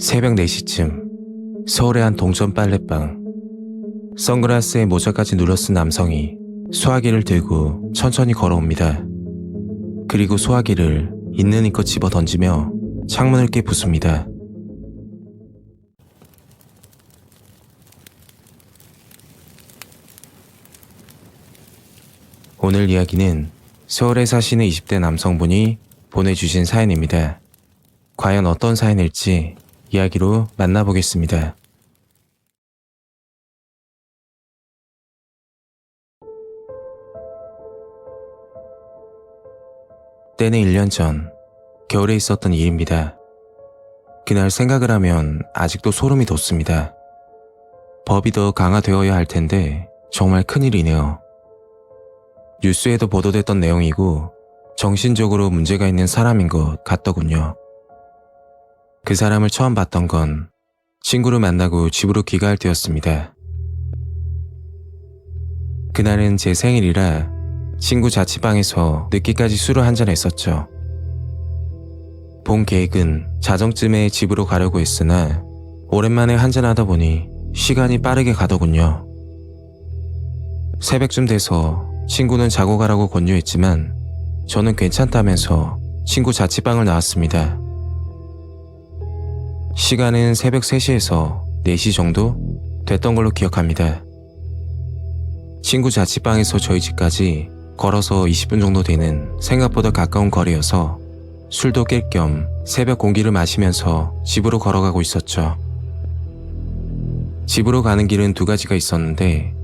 새벽 4시쯤 서울의 한 동전 빨래방 선글라스에 모자까지 눌러쓴 남성이 소화기를 들고 천천히 걸어옵니다. 그리고 소화기를 있는 힘껏 집어 던지며 창문을 깨 부숩니다. 오늘 이야기는 서울에 사시는 20대 남성분이 보내주신 사연입니다. 과연 어떤 사연일지 이야기로 만나보겠습니다. 때는 1년 전 겨울에 있었던 일입니다. 그날 생각을 하면 아직도 소름이 돋습니다. 법이 더 강화되어야 할 텐데 정말 큰일이네요. 뉴스에도 보도됐던 내용이고 정신적으로 문제가 있는 사람인 것 같더군요. 그 사람을 처음 봤던 건 친구를 만나고 집으로 귀가할 때였습니다. 그날은 제 생일이라 친구 자취방에서 늦게까지 술을 한잔 했었죠. 본 계획은 자정쯤에 집으로 가려고 했으나 오랜만에 한잔하다 보니 시간이 빠르게 가더군요. 새벽쯤 돼서 친구는 자고 가라고 권유했지만 저는 괜찮다면서 친구 자취방을 나왔습니다. 시간은 새벽 3시에서 4시 정도 됐던 걸로 기억합니다. 친구 자취방에서 저희 집까지 걸어서 20분 정도 되는 생각보다 가까운 거리여서 술도 깰 겸 새벽 공기를 마시면서 집으로 걸어가고 있었죠. 집으로 가는 길은 두 가지가 있었는데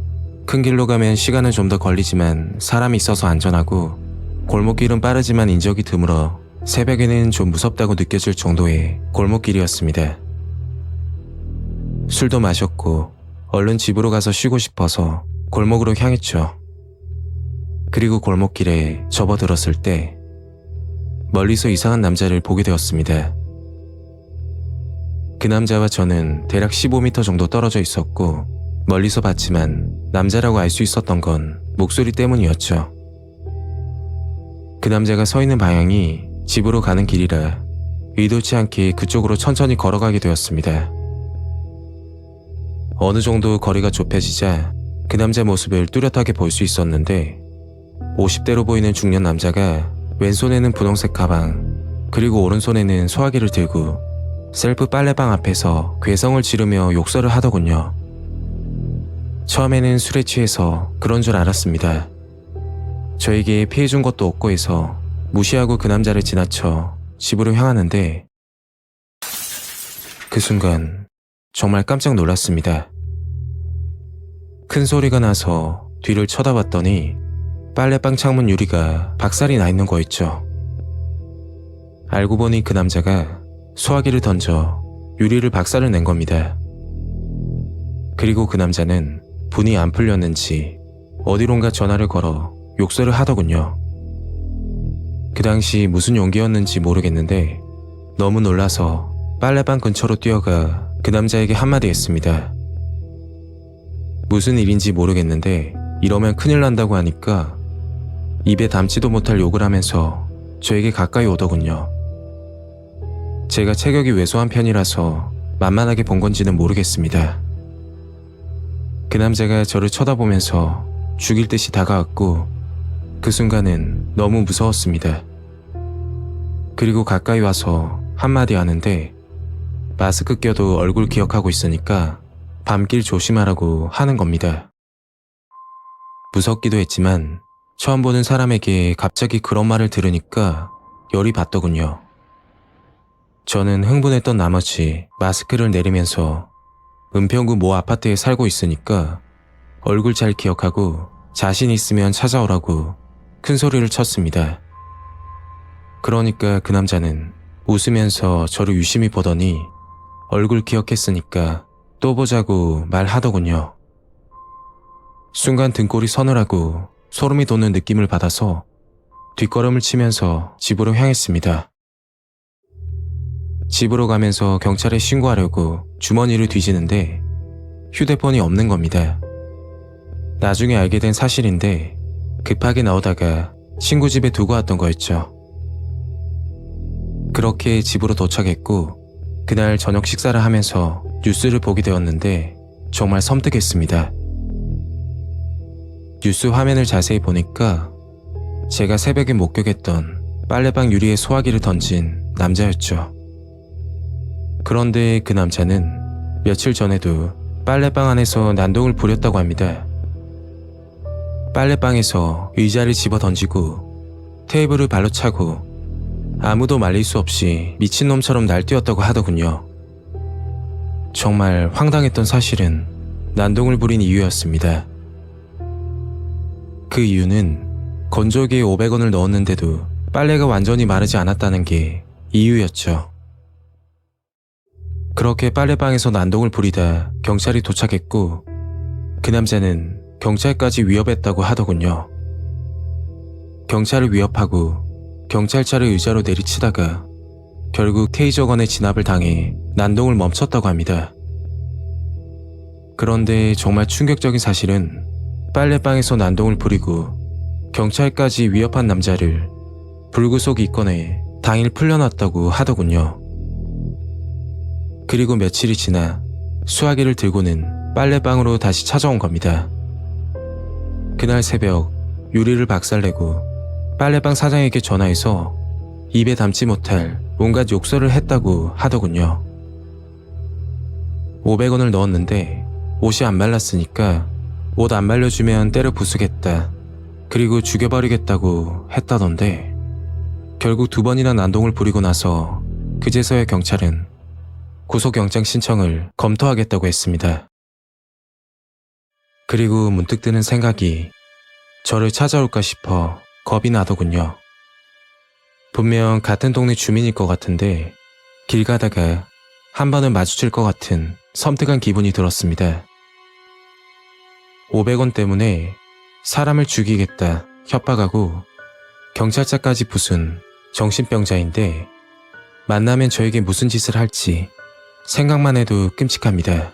큰 길로 가면 시간은 좀 더 걸리지만 사람이 있어서 안전하고 골목길은 빠르지만 인적이 드물어 새벽에는 좀 무섭다고 느껴질 정도의 골목길이었습니다. 술도 마셨고 얼른 집으로 가서 쉬고 싶어서 골목으로 향했죠. 그리고 골목길에 접어들었을 때 멀리서 이상한 남자를 보게 되었습니다. 그 남자와 저는 대략 15m 정도 떨어져 있었고 멀리서 봤지만 남자라고 알 수 있었던 건 목소리 때문이었죠. 그 남자가 서 있는 방향이 집으로 가는 길이라 의도치 않게 그쪽으로 천천히 걸어가게 되었습니다. 어느 정도 거리가 좁혀지자 그 남자 모습을 뚜렷하게 볼 수 있었는데 50대로 보이는 중년 남자가 왼손에는 분홍색 가방 그리고 오른손에는 소화기를 들고 셀프 빨래방 앞에서 괴성을 지르며 욕설을 하더군요. 처음에는 술에 취해서 그런 줄 알았습니다. 저에게 피해준 것도 없고 해서 무시하고 그 남자를 지나쳐 집으로 향하는데 그 순간 정말 깜짝 놀랐습니다. 큰 소리가 나서 뒤를 쳐다봤더니 빨래방 창문 유리가 박살이 나 있는 거였죠. 알고 보니 그 남자가 소화기를 던져 유리를 박살을 낸 겁니다. 그리고 그 남자는 분이 안 풀렸는지 어디론가 전화를 걸어 욕설을 하더군요. 그 당시 무슨 용기였는지 모르겠는데 너무 놀라서 빨래방 근처로 뛰어가 그 남자에게 한마디 했습니다. 무슨 일인지 모르겠는데 이러면 큰일 난다고 하니까 입에 담지도 못할 욕을 하면서 저에게 가까이 오더군요. 제가 체격이 왜소한 편이라서 만만하게 본 건지는 모르겠습니다. 그 남자가 저를 쳐다보면서 죽일 듯이 다가왔고 그 순간은 너무 무서웠습니다. 그리고 가까이 와서 한마디 하는데 마스크 껴도 얼굴 기억하고 있으니까 밤길 조심하라고 하는 겁니다. 무섭기도 했지만 처음 보는 사람에게 갑자기 그런 말을 들으니까 열이 받더군요. 저는 흥분했던 나머지 마스크를 내리면서 은평구 모 아파트에 살고 있으니까 얼굴 잘 기억하고 자신 있으면 찾아오라고 큰 소리를 쳤습니다. 그러니까 그 남자는 웃으면서 저를 유심히 보더니 얼굴 기억했으니까 또 보자고 말하더군요. 순간 등골이 서늘하고 소름이 돋는 느낌을 받아서 뒷걸음을 치면서 집으로 향했습니다. 집으로 가면서 경찰에 신고하려고 주머니를 뒤지는데 휴대폰이 없는 겁니다. 나중에 알게 된 사실인데 급하게 나오다가 친구 집에 두고 왔던 거였죠. 그렇게 집으로 도착했고 그날 저녁 식사를 하면서 뉴스를 보게 되었는데 정말 섬뜩했습니다. 뉴스 화면을 자세히 보니까 제가 새벽에 목격했던 빨래방 유리에 소화기를 던진 남자였죠. 그런데 그 남자는 며칠 전에도 빨래방 안에서 난동을 부렸다고 합니다. 빨래방에서 의자를 집어 던지고 테이블을 발로 차고 아무도 말릴 수 없이 미친놈처럼 날뛰었다고 하더군요. 정말 황당했던 사실은 난동을 부린 이유였습니다. 그 이유는 건조기에 500원을 넣었는데도 빨래가 완전히 마르지 않았다는 게 이유였죠. 그렇게 빨래방에서 난동을 부리다 경찰이 도착했고 그 남자는 경찰까지 위협했다고 하더군요. 경찰을 위협하고 경찰차를 의자로 내리치다가 결국 테이저건의 진압을 당해 난동을 멈췄다고 합니다. 그런데 정말 충격적인 사실은 빨래방에서 난동을 부리고 경찰까지 위협한 남자를 불구속 입건해 당일 풀려났다고 하더군요. 그리고 며칠이 지나 수화기를 들고는 빨래방으로 다시 찾아온 겁니다. 그날 새벽 유리를 박살내고 빨래방 사장에게 전화해서 입에 담지 못할 온갖 욕설을 했다고 하더군요. 500원을 넣었는데 옷이 안 말랐으니까 옷 안 말려주면 때려 부수겠다. 그리고 죽여버리겠다고 했다던데 결국 두 번이나 난동을 부리고 나서 그제서야 경찰은 구속영장 신청을 검토하겠다고 했습니다. 그리고 문득 드는 생각이 저를 찾아올까 싶어 겁이 나더군요. 분명 같은 동네 주민일 것 같은데 길 가다가 한 번은 마주칠 것 같은 섬뜩한 기분이 들었습니다. 500원 때문에 사람을 죽이겠다 협박하고 경찰차까지 부순 정신병자인데 만나면 저에게 무슨 짓을 할지 생각만 해도 끔찍합니다.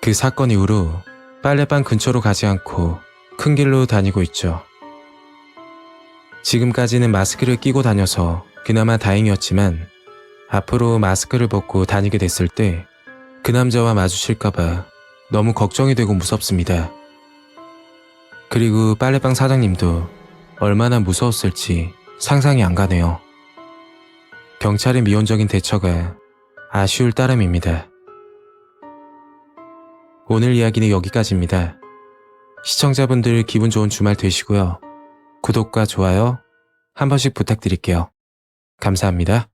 그 사건 이후로 빨래방 근처로 가지 않고 큰 길로 다니고 있죠. 지금까지는 마스크를 끼고 다녀서 그나마 다행이었지만 앞으로 마스크를 벗고 다니게 됐을 때 그 남자와 마주칠까봐 너무 걱정이 되고 무섭습니다. 그리고 빨래방 사장님도 얼마나 무서웠을지 상상이 안 가네요. 경찰의 미온적인 대처가 아쉬울 따름입니다. 오늘 이야기는 여기까지입니다. 시청자분들 기분 좋은 주말 되시고요. 구독과 좋아요 한 번씩 부탁드릴게요. 감사합니다.